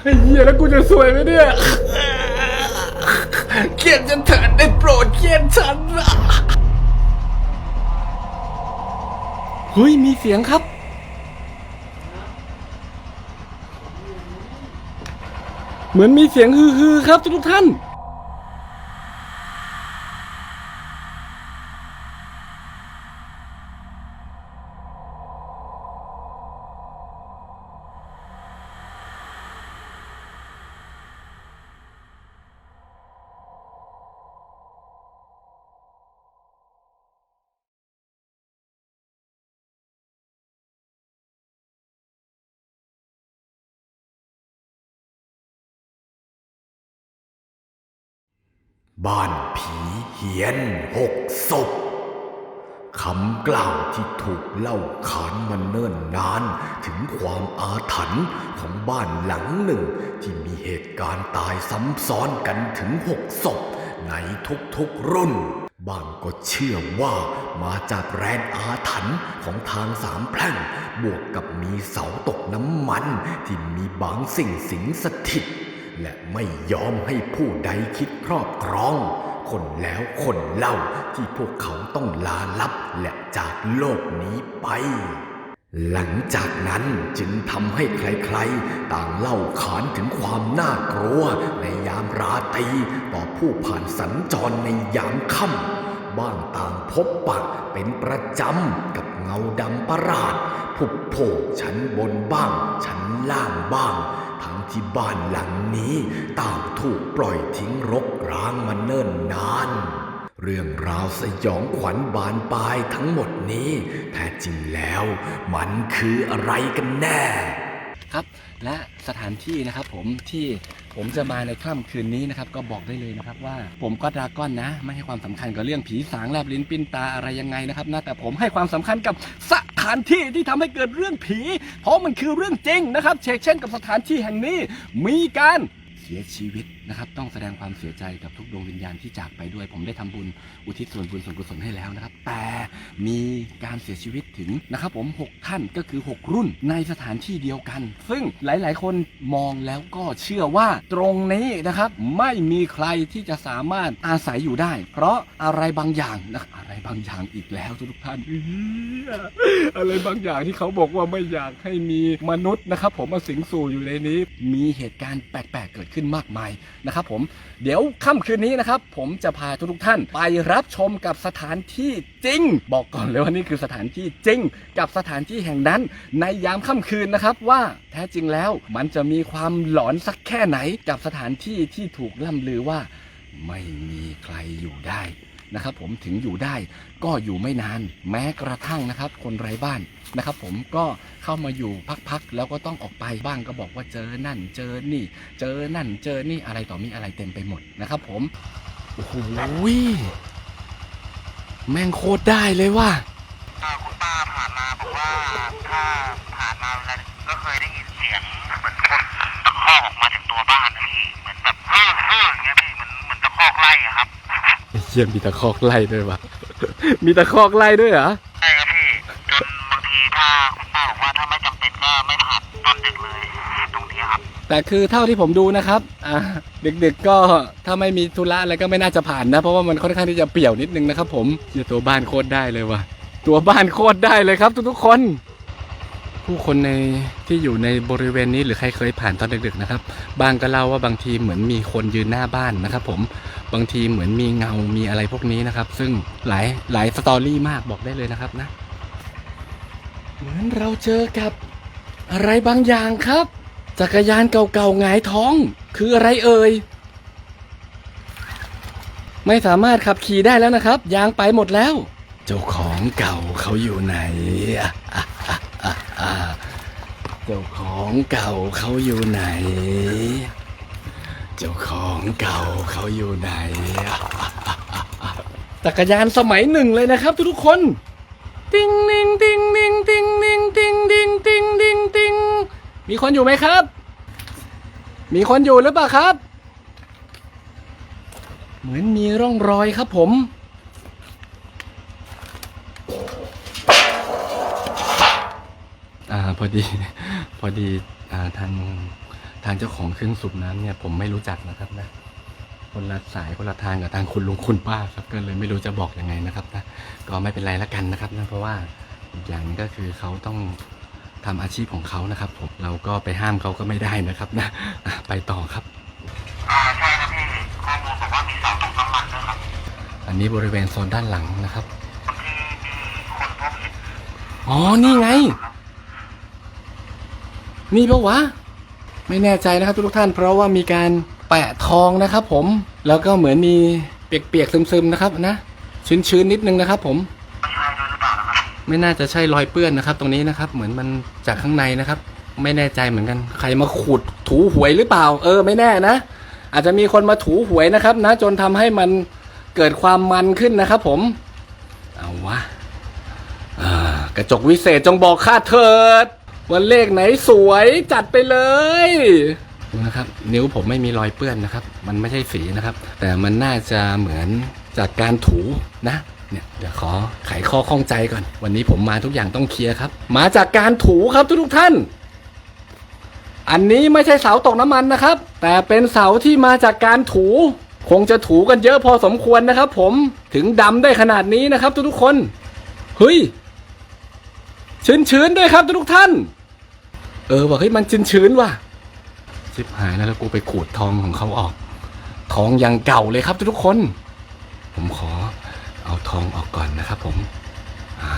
ไอ้เหี้ยแล้วกูจะสวยไหมเนี่ยเกลียดฉันเถิดได้โปรดเกลียดฉันเฮ้ยมีเสียงครับ เหมือนมีเสียงฮือๆครับทุกท่าน บ้านผีเหียนหกศพคำกล่าวที่ถูกเล่าขานมาเนิ่นนาน ถึงความอาถรรพ์ของบ้านหลังหนึ่ง ที่มีเหตุการณ์ตายซ้ำซ้อนกันถึงหกศพในทุกๆรุ่น บางก็เชื่อว่ามาจากแรงอาถรรพ์ของทางสามแพร่ง บวกกับมีเสาตกน้ำมันที่มีบางสิ่งสิงสถิต และไม่ยอมให้ผู้ใดคิดครอบครอง คนแล้วคนเล่าที่พวกเขาต้องลาลับและจากโลกนี้ไป หลังจากนั้นจึงทำให้ใครๆ ต่างเล่าขานถึงความน่ากลัวในยามราตรีต่อผู้ผ่านสัญจรในยามค่ำบ้างต่างพบปะเป็นประจำกับเงาดำประหลาดผุบโผล่ชั้นบนบ้าง ชั้นล่างบ้าง ทั้งที่บ้านหลังนี้ต่างถูกปล่อยทิ้งรกร้างมาเนิ่นนาน เรื่องราวสยองขวัญบานปลายทั้งหมดนี้ แท้จริงแล้วมันคืออะไรกันแน่ และสถานที่นะครับผมที่ผมจะมาในค่ำคืนนี้นะครับก็บอกได้เลยนะครับว่าผมก็ดราก้อนนะ ไม่ให้ความสำคัญกับเรื่องผีสางแลบลิ้นปิ้นตาอะไรยังไงนะครับนะแต่ผมให้ความสำคัญกับสถานที่ที่ทำให้เกิดเรื่องผี เพราะมันคือเรื่องจริงนะครับเชกเช่นกับสถานที่แห่งนี้มีการเสียชีวิตนะครับต้องแสดงความเสียใจกับทุกดวงวิญญาณที่จากไปด้วย ผมได้ทำบุญอุทิศส่วนบุญส่วนกุศลให้แล้วนะครับ แต่มีการเสียชีวิตถึงนะครับผมหกท่านก็คือ 6 รุ่นในสถานที่เดียวกัน ซึ่งหลาย ๆ คนมองแล้วก็เชื่อว่าตรงนี้นะครับไม่มีใครที่จะสามารถอาศัยอยู่ได้ เพราะอะไรบางอย่างนะอะไรบางอย่างอีกแล้วทุกท่านอะไรบางอย่างที่เขาบอกว่าไม่อยากให้มีมนุษย์นะครับ ผมมาสิงสู่อยู่ในนี้ มีเหตุการณ์แปลก ๆ เกิดขึ้นมากมาย นะครับผมเดี๋ยวค่ำคืนนี้นะครับผมจะพาทุกๆท่านไปรับชมกับสถานที่จริง บอกก่อนเลยว่านี่คือสถานที่จริง กับสถานที่แห่งนั้น ในยามค่ำคืนนะครับว่าแท้จริงแล้วมันจะมีความหลอนสักแค่ไหนกับสถานที่ที่ถูกล่ำลือว่า ไม่มีใครอยู่ได้ นะครับผมถึงอยู่ได้ก็อยู่ไม่นานแม้กระทั่งนะครับ คนไร้บ้านนะครับ ผมก็เข้ามาอยู่พักๆแล้วก็ต้องออกไปบ้างก็บอกว่าเจอนั่น เจอนี่ เจอนั่น เจอนี่อะไรต่อมีอะไรเต็มไปหมดนะครับ ผมโอ้โหแม่งโคตรได้เลยว่าคุณป้าผ่านมาบอกว่าถ้าผ่านมาเวลาก็เคยได้ยินเสียงเหมือนคนตะคอกออกมาจากตัวบ้านนะพี่เหมือนแบบเฮ้อเฮ้ออย่างเงี้ยพี่เหมือนเหมือนตะคอกไล่อะครับ เชี่ยมีตะคอกไล่ด้วยวะมีตะคอกไล่ด้วยเหรอใช่ครับพี่จนบางทีถ้าคุณป้าบอกว่าถ้าไม่จำเป็นก็ไม่ผ่านตอนดึกเลยตรงนี้ครับ แต่คือเท่าที่ผมดูนะครับอ่าดึกๆก็ถ้าไม่มีธุระอะไรก็ไม่น่าจะผ่านนะ เพราะว่ามันค่อนข้างที่จะเปี่ยวนิดนึงนะครับ ผมเดี๋ยวตัวบ้านโคตรได้เลยว่ะตัวบ้านโคตรได้เลยครับ ทุกๆคน ผู้คนในที่อยู่ในบริเวณนี้หรือใครเคยผ่านตอนดึกๆนะครับ บางก็เล่าว่าบางทีเหมือนมีคนยืนหน้าบ้านนะครับ ผม บางทีเหมือนมีเงา มีอะไรพวกนี้นะครับ ซึ่งหลายหลายสตอรี่มากบอกได้เลยนะครับนะ เหมือนเราเจอกับอะไรบางอย่างครับ จักรยานเก่าๆหงายท้อง คืออะไรเอ่ย ไม่สามารถขับขี่ได้แล้วนะครับ ยางไปหมดแล้ว เจ้าของเก่าเขาอยู่ไหน เจ้าของเก่าเขาอยู่ไหน จ้าของเก่าเขาอยู่ไหนอะอะอะอะอะจักรยานสมัยหนึ่งเลยนะครับทุกๆคน ติงนิงติงนิงติงนิงติงติงติงติงติงมีคนอยู่ไหมครับ มีคนอยู่หรือเปล่าครับ เหมือนมีร่องรอยครับผม อ่าพอดี พอดีอ่าทาง ทางเจ้าของเครื่องสูบน้ำเนี่ยผมไม่รู้จักนะครับนะคนละสายคนละทางกับทางคุณลุงคุณป้าครับก็เลยไม่รู้จะบอกยังไงนะครับนะก็ไม่เป็นไรละกันนะครับนะเพราะว่าอีกอย่างหนึ่งก็คือเขาต้องทำอาชีพของเขานะครับ ผมเราก็ไปห้ามเขาก็ไม่ได้นะครับนะอะไปต่อครับอ่าใช่ครับพี่ข้อมูลบอกว่ามีเสาตกน้ำมันด้วยครับ อันนี้บริเวณโซนด้านหลังนะครับบางทีมีคนพบเห็นอ๋อนี่ไง นี่ปะวะ ไม่แน่ใจนะครับทุกท่าน เพราะว่ามีการแปะทองนะครับผมแล้วก็เหมือนมีเปียกๆซึมๆนะครับนะชื้นๆนิดนึงนะครับ ผมไม่น่าจะใช่รอยเปื้อนนะครับ ตรงนี้นะครับ เหมือนมันจากข้างในนะครับ ไม่แน่ใจเหมือนกัน ใครมาขูดถูหวยหรือเปล่า เออ ไม่แน่นะอาจจะมีคนมาถูหวยนะครับ นะ จนทำให้มันเกิดความมันขึ้นนะครับ ผมเอาวะากระจกวิเศษจงบอกข้าเถิด ว่าเลขไหนสวยจัดไปเลยดูนะครับ นิ้วผมไม่มีรอยเปื้อนนะครับ มันไม่ใช่สีนะครับ แต่มันน่าจะเหมือนจากการถูนะเนี่ยเดี๋ยวขอไขข้อข้องใจก่อน วันนี้ผมมาทุกอย่างต้องเคลียร์ครับ มาจากการถูครับทุกๆท่าน อันนี้ไม่ใช่เสาตกน้ำมันนะครับ แต่เป็นเสาที่มาจากการถู คงจะถูกันเยอะพอสมควรนะครับ ผมถึงดำได้ขนาดนี้นะครับ ทุกๆคนเฮ้ย ชื้นๆด้วยครับทุกท่าน เออว่าเฮ้ยมันชื้นๆว่ะชิบหายแล้วแล้วกูไปขูดทองของเขาออก ทองอยังเก่าเลยครับทุกคน ผมขอเอาทองออกก่อนนะครับ ผม อ่า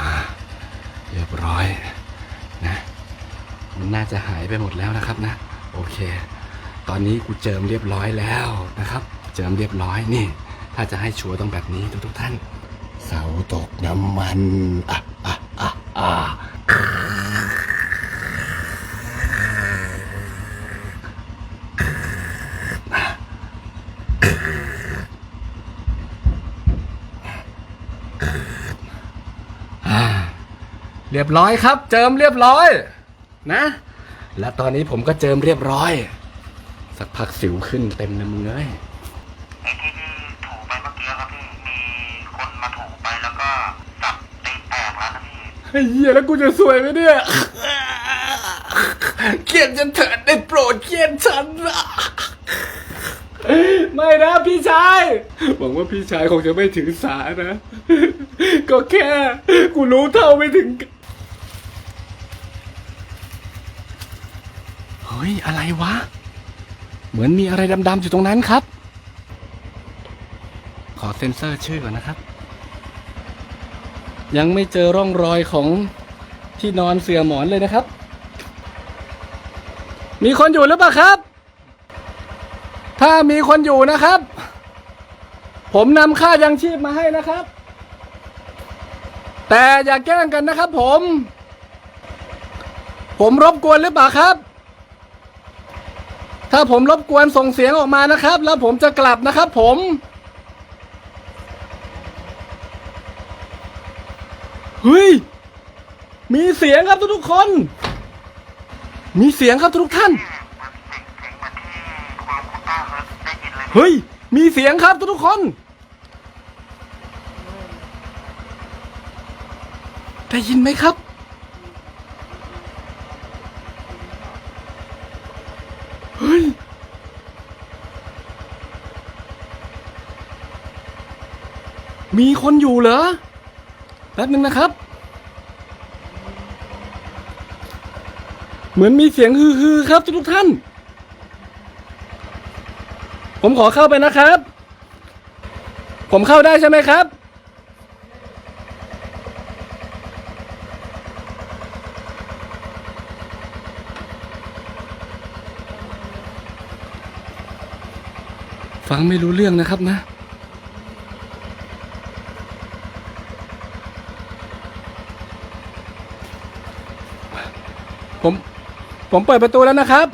เรียบร้อยนะ มันน่าจะหายไปหมดแล้วนะครับนะ โอเค ตอนนี้กูเจิมเรียบร้อยแล้วนะครับ เจิมเรียบร้อยนี่ ถ้าจะให้ชัวร์ต้องแบบนี้ทุกทุกท่าน เสาตกน้ำมันอะอะอะอะ เรียบร้อยครับ เจิมเรียบร้อยนะ และตอนนี้ผมก็เจิมเรียบร้อย สักพักสิวขึ้นเต็มเลยมึงเอ้ยไอ้ที่ที่ถูไปเมื่อกี้ครับพี่มีคนมาถูไปแล้วก็จับตีแตกแล้วครับพี่ไอ้เหี้ยแล้วกูจะสวยไหมเนี่ยเกลียดฉันเถิดได้โปรดเกลียดฉันนะไม่นะพี่ชายหวังว่าพี่ชายคงจะไม่ถือสานะ ก็แค่ กูรู้เท่าไม่ถึง ฮ้ย อะไรวะ เหมือนมีอะไรดำๆอยู่ตรงนั้นครับ ขอเซ็นเซอร์ชื่อก่อนนะครับ ยังไม่เจอร่องรอยของที่นอนเสื่อหมอนเลยนะครับ มีคนอยู่หรือเปล่าครับ ถ้ามีคนอยู่นะครับ ผมนำค่ายังชีพมาให้นะครับ แต่อย่าแกล้งกันนะครับผม ผมรบกวนหรือเปล่าครับ ถ้าผมรบกวนส่งเสียงออกมานะครับ แล้วผมจะกลับนะครับผมเฮ้ยมีเสียงครับทุกๆคน มีเสียงครับทุกท่านเสียงเสียงเหมือนที่คุณลุงคุณป้าเขาได้ยินเลยเฮ้ยมีเสียงครับทุกๆคน ได้ยินไหมครับ มีคนอยู่เหรอ แป๊บนึงนะครับ เหมือนมีเสียงฮือๆครับทุกท่าน ผมขอเข้าไปนะครับ ผมเข้าได้ใช่ไหมครับ ฟังไม่รู้เรื่องนะครับนะ ผม ผมเปิดประตูแล้วนะครับ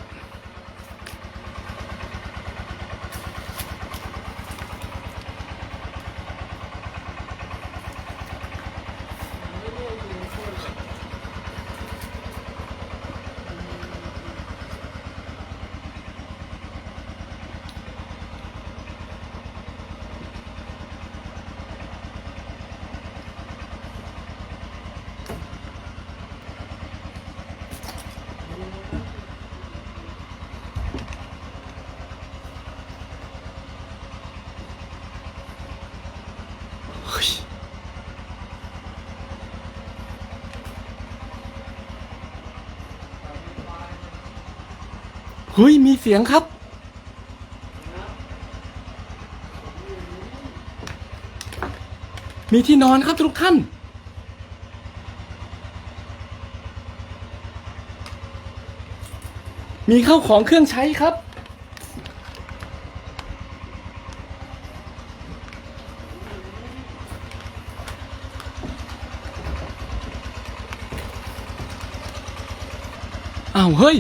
ฮ้ย มีเสียงครับ มีที่นอนครับทุกท่าน มีข้าวของเครื่องใช้ครับ อ้าว เฮ้ย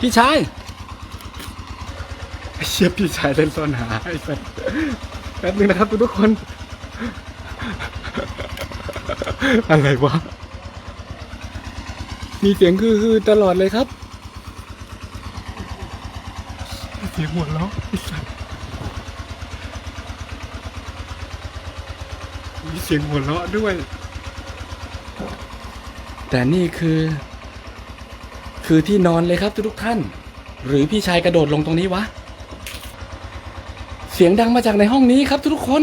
พี่ชายไอ้เชี่ยพี่ชายเล่นซ่อนหาไอ้สัสแป๊บนึงนะครับทุกคน อะไรวะ มีเสียงคือคือตลอดเลยครับ เสียงหัวเราะไอ้สัสมีเสียงหัวเราะด้วย แต่นี่คือ คือที่นอนเลยครับทุกท่าน หรือพี่ชายกระโดดลงตรงนี้วะ เสียงดังมาจากในห้องนี้ครับทุกคน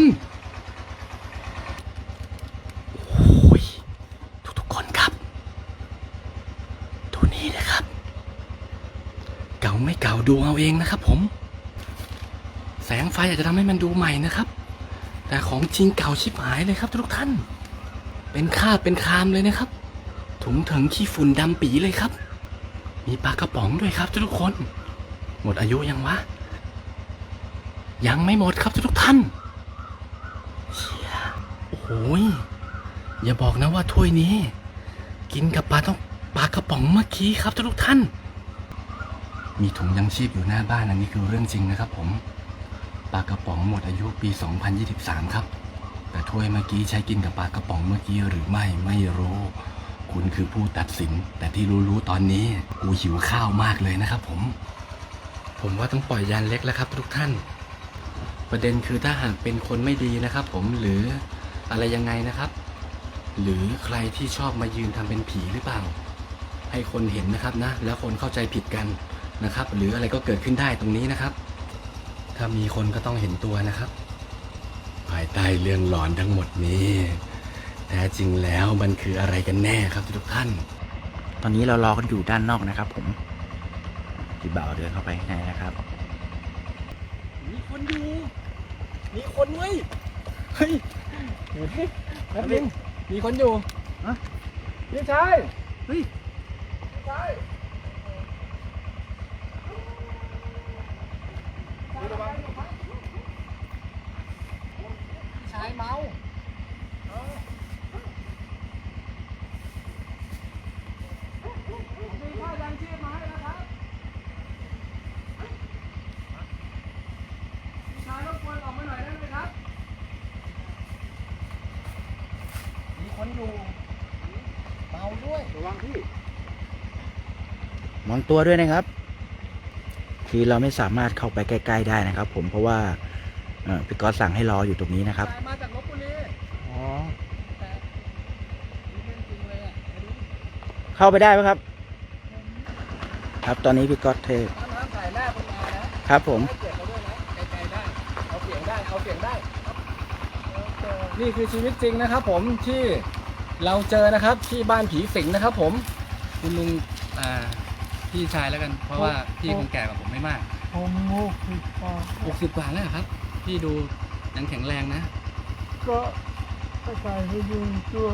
โอ้ยทุกๆคนครับดูนี่นะครับ เก่าไม่เก่าดูเอาเองนะครับผม แสงไฟอาจจะทำให้มันดูใหม่นะครับ แต่ของจริงเก่าชิบหายเลยครับทุกท่าน เป็นคาบเป็นคามเลยนะครับถุงถึงขี้ฝุ่นดำปีเลยครับ มีปลากระป๋องด้วยครับทุกคน หมดอายุยังวะ ยังไม่หมดครับทุกท่านเชี่ยโอ้ยอย่าบอกนะว่าถ้วยนี้ กินกับปลาต้องปลากระป๋องเมื่อกี้ครับทุกท่าน มีถุงยังชีพอยู่หน้าบ้านอันนี้คือเรื่องจริงนะครับผมปลากระป๋องหมดอายุปี 2023 ครับ แต่ถ้วยเมื่อกี้ใช้กินกับปลากระป๋องเมื่อกี้หรือไม่ไม่รู้ คุณคือผู้ตัดสิน แต่ที่รู้ๆตอนนี้ กูหิวข้าวมากเลยนะครับผม ผมว่าต้องปล่อยยานเล็กแล้วครับ ทุกท่าน ประเด็นคือถ้าหากเป็นคนไม่ดีนะครับ ผมหรืออะไรยังไงนะครับ หรือใครที่ชอบมายืนทำเป็นผีหรือเปล่า ให้คนเห็นนะครับนะ แล้วคนเข้าใจผิดกันนะครับ หรืออะไรก็เกิดขึ้นได้ตรงนี้นะครับ ถ้ามีคนก็ต้องเห็นตัวนะครับ ภายใต้เรื่องหลอนทั้งหมดนี้ แท้จริงแล้วมันคืออะไรกันแน่ครับทุกท่าน ตอนนี้เรารอกันอยู่ด้านนอกนะครับ ผมพี่บ่าวเดินเข้าไปข้างในนะครับ มีคนอยู่ มีคนเว้ย เฮ้ยเดี๋ยวดิแป๊บนึงมีคนอยู่ฮะพี่ชายเฮ้ยพี่ชายพี่ชายเมามีข้าวยังชีพมาให้นะครับ พี่ชายรบกวนออกมาหน่อยได้ไหมครับ มีคนอยู่เมาด้วย ระวังพี่ มองตัวด้วยนะครับ คือเราไม่สามารถเข้าไปใกล้ ๆ ได้นะครับ ผมเพราะว่าเอ่อพี่ก๊อตสั่งให้รออยู่ตรงนี้นะครับมาจากลบบุรีอ๋อแต่นี่เรื่องจริงเลยอะไปดูเข้าไปได้ไหมครับ ครับตอนนี้พี่ก๊อตเทน้ำน้ำถ่ายหน้าคุณมานะครับผมให้เกียรติเราด้วยนะไกลๆได้เอาเสียงได้เอาเสียงได้นี่คือชีวิตจริงนะครับ ผมที่เราเจอนะครับที่บ้านผีสิงนะครับ ผมคุณลุงอ่า พี่ชายแล้วกัน เพราะว่าพี่คงแก่กว่าผมไม่มากผมหกสิบกว่าหกสิบกว่าแล้วเหรอครับ พี่ดูยังแข็งแรงนะ ก็อาศัยพยุงตัว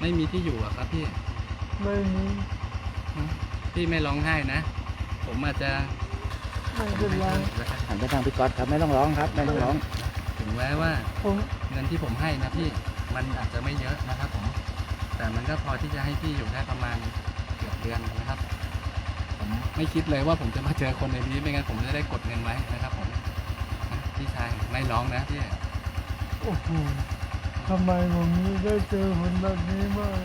ไม่มีที่อยู่อะครับพี่ไม่มีพี่ไม่ร้องไห้นะ ผมอาจจะไม่เป็นไรหันไปทางพี่ก๊อตครับ ไม่ต้องร้องครับ ไม่ต้องร้อง ถึงแม้ว่าผมเงินที่ผมให้นะพี่มันอาจจะไม่เยอะนะครับผม แต่มันก็พอที่จะให้พี่อยู่ได้ประมาณเกือบเดือนนะครับ ผมไม่คิดเลยว่าผมจะมาเจอคนในนี้ไม่งั้นผมจะได้กดเงินไว้นะครับผมนะพี่ชายไม่ร้องนะพี่โอ้โหทำไมผมนี้ได้เจอคนแบบนี้บ้าง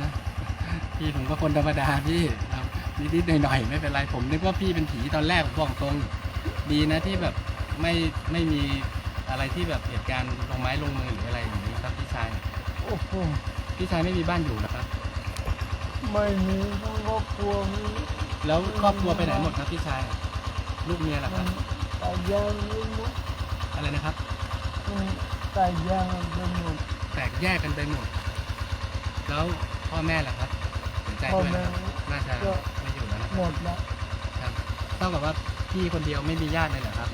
นะพี่ผมก็คนธรรมดาพี่ครับนิดๆหน่อยๆไม่เป็นไรผมนึกว่าพี่เป็นผีตอนแรกผมบอกตรงดีนะที่แบบไม่ไม่มีอะไรที่แบบเหตุการณ์ลงไม้ลงมือหรืออะไรอย่างนี้ครับพี่ชายโอ้โหพี่ชายไม่มีบ้านอยู่นะครับ ไม่มีทั้งครอบครัวมี แล้วครอบครัวไปไหนหมดครับพี่ชาย ลูกเมียล่ะคมัรับนแต่ยางไม่หมดอะไรนะครับ มันแต่ยางไปหมดแตกแยกกันไปหมด แล้วพ่อแม่ล่ะครับเสียใจพ่อด้วยแม่นะครับน่าจะก็ไม่อยู่แล้วนะหมดละครับเท่ากับว่าพี่คนเดียวไม่มีญาติเลยเหรอครับ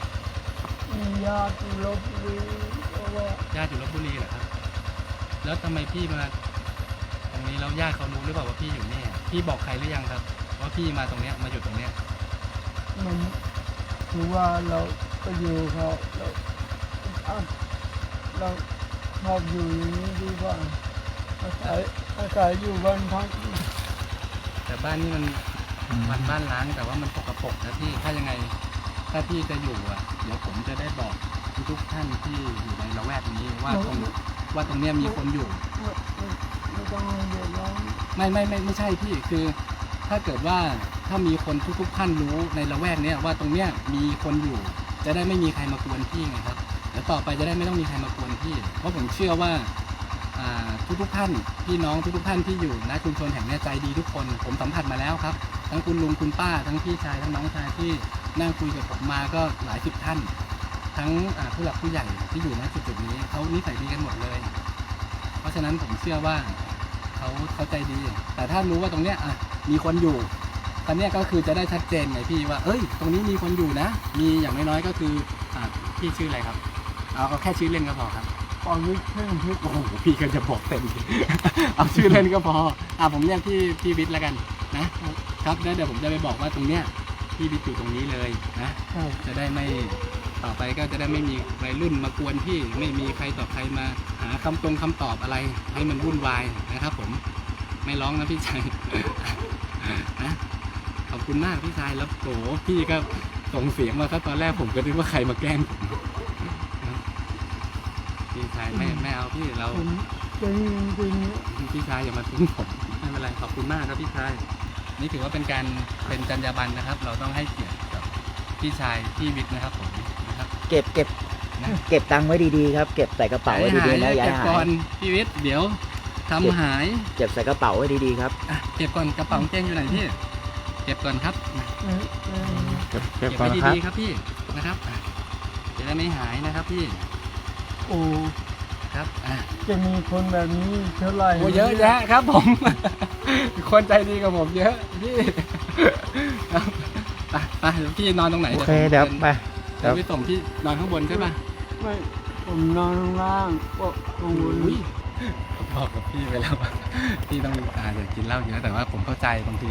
มีญาติอยู่ลบบุรีเพราะว่าญาติอยู่ลบบุรีเหรอครับ แล้วทำไมพี่มา ตรงนี้แล้วญาติเขารู้หรือเปล่าว่าพี่อยู่นี่พี่บอกใครหรือยังครับ ว่าพี่มาตรงเนี้ยมาอยู่ตรงเนี้ยมันคือว่าเราไปอยู่เขาเราอะเราชอบอยู่อย่างนี้ดีกว่าอาศัยอาศัยอยู่บ้านพักแต่บ้านนี่มันมันบ้านล้างแต่ว่ามันปกปรกนะพี่ถ้ายังไง ถ้าพี่จะอยู่อะเดี๋ยวผมจะได้บอกทุกๆท่านที่อยู่ในละแวกนี้ว่าตรงว่าตรงเนี้ยมีคนอยู่ ไม่ไม่ไม่ต้องเดือดร้อนไม่ไม่ไม่ไม่ใช่พี่คือ ถ้าเกิดว่าถ้ามีคนทุกๆท่านรู้ในละแวกเนี้ยว่าตรงเนี้ยมีคนอยู่ จะได้ไม่มีใครมากวนพี่ไงครับแล้วต่อไปจะได้ไม่ต้องมีใครมากวนพี่ เพราะผมเชื่อว่าทุกๆท่านพี่น้องทุกๆท่านที่อยู่ณชุมชนแห่งนี้ใจดีทุกคน ผมสัมผัสมาแล้วครับ ทั้งคุณลุงคุณป้า ทั้งพี่ชายทั้งน้องชายที่นั่งคุยกับผมมาก็หลายสิบท่าน ทั้งผู้หลักผู้ใหญ่ที่อยู่ณจุดๆนี้เขานิสัยดีกันหมดเลย เพราะฉะนั้นผมเชื่อว่า เขาเขาใจดี แต่ถ้ารู้ว่าตรงเนี้ยอะมีคนอยู่ตอนเนี้ยก็คือจะได้ชัดเจนไงพี่ว่า เอ้ย ตรงนี้มีคนอยู่นะ มีอย่างน้อยๆก็คืออะพี่ชื่ออะไรครับเอาเอาแค่ชื่อเล่นก็พอครับปอวิทย์เพ่งพิษโอ้โหพี่ก็จะบอกเต็มเอาชื่อเล่นก็พออะผมเรียกพี่พี่วิทย์แล้วกันนะครับแล้วเดี๋ยวผมจะไปบอกว่าตรงเนี้ยพี่วิทย์อยู่ตรงนี้เลยนะครับจะได้ไม่ ต่อไปก็จะได้ไม่มีวัยรุ่นมากวนพี่ไม่มีใครต่อใครมาหาคำตรงคำตอบอะไร ให้มันวุ่นวายนะครับผมไม่ร้องนะพี่ชายนะขอบคุณมากพี่ชายแล้วโหพี่ก็ส่งเสียงมาซะตอนแรกผมก็นึกว่าใครมาแกล้งผมนะพี่ชายไม่ไม่เอาพี่เราผมจริงจริงพี่ชายอย่ามาทิ้งผมไม่เป็นไรขอบคุณมากครับพี่ชาย นี่ถือว่าเป็นการเป็นจรรยาบรรณนะครับ เราต้องให้เกียรติกับพี่ชายพี่วิทย์นะครับผมนะครับ เก็บเก็บนะเก็บตังค์ไว้ดีๆครับ เก็บใส่กระเป๋าไว้ดีๆนะอย่าเก็บให้ก่อหายนพี่วิทย์เดี๋ยวทำหายเก็บใส่กระเป๋าไว้ดีๆครับ อะเก็บก่อนกระเป๋ากางเกงอยู่ไหนพี่เก็บก่อนครับนะเอ่อเอ่อเก็บเก็บไว้ดีๆครับพี่นะครับอะจะได้ไม่หายนะครับพี่โอ้ครับอะจะมีคนแบบนี้เท่าไหร่โอ้เยอะแยะครับผม คนใจดีกับผมเยอะพี่ครับไปไปเดี๋ยวพี่นอนตรงไหนโอเค เดี๋ยวไป เดี๋ยวไปส่งพี่นอนข้างบนใช่ปะไม่ผมนอนข้างล่างก็กังวลอุ้ยบอกกับพี่ไปแล้วว่า พี่ต้องอาจจะกินเหล้าเยอะแต่ว่าผมเข้าใจบางที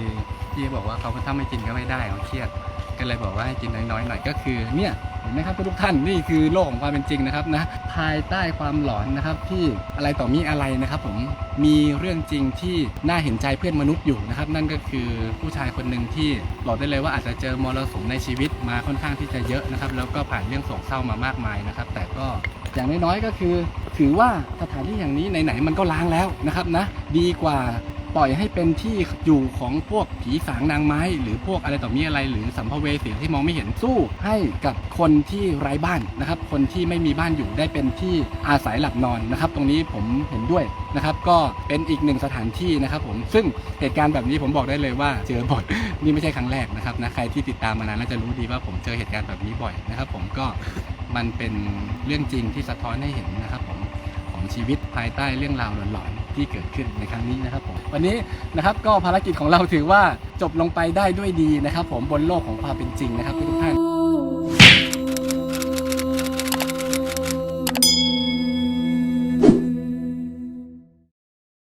พี่บอกว่าเขาถ้าไม่กินก็ไม่ได้เขาเครียด ก็เลยบอกว่าให้กินน้อยๆหน่อยก็คือ เนี่ย เห็นไหมครับทุกท่านนี่คือโลกของความเป็นจริงนะครับนะภายใต้ความหลอนนะครับที่อะไรต่อมีอะไรนะครับ ผมมีเรื่องจริงที่น่าเห็นใจเพื่อนมนุษย์อยู่นะครับ นั่นก็คือผู้ชายคนหนึ่งที่บอกได้เลยว่าอาจจะเจอมรสุมในชีวิตมาค่อนข้างที่จะเยอะนะครับ แล้วก็ผ่านเรื่องโศกเศร้ามามากมายนะครับ แต่ก็อย่างน้อยๆก็คือ ถือว่าสถานที่อย่างนี้ไหนๆมันก็ล้างแล้วนะครับนะดีกว่า ปล่อยให้เป็นที่อยู่ของพวกผีสางนางไม้ หรือพวกอะไรต่อมีอะไร หรือสัมภเวสีที่มองไม่เห็นสู้ให้กับคนที่ไร้บ้านนะครับ คนที่ไม่มีบ้านอยู่ได้เป็นที่อาศัยหลับนอนนะครับ ตรงนี้ผมเห็นด้วยนะครับ ก็เป็นอีกหนึ่งสถานที่นะครับผมซึ่งเหตุการณ์แบบนี้ผมบอกได้เลยว่าเจอบ่อยนี่ไม่ใช่ครั้งแรกนะครับนะใครที่ติดตามมานานน่าจะรู้ดีว่าผมเจอเหตุการณ์แบบนี้บ่อยนะครับ ผมก็มันเป็นเรื่องจริงที่สะท้อนให้เห็นนะครับ ผมของชีวิตภายใต้เรื่องราวหลอน ที่เกิดขึ้นในครั้งนี้นะครับผมวันนี้นะครับก็ภารกิจของเราถือว่าจบลงไปได้ด้วยดีนะครับ ผมบนโลกของความเป็นจริงนะครับทุกท่าน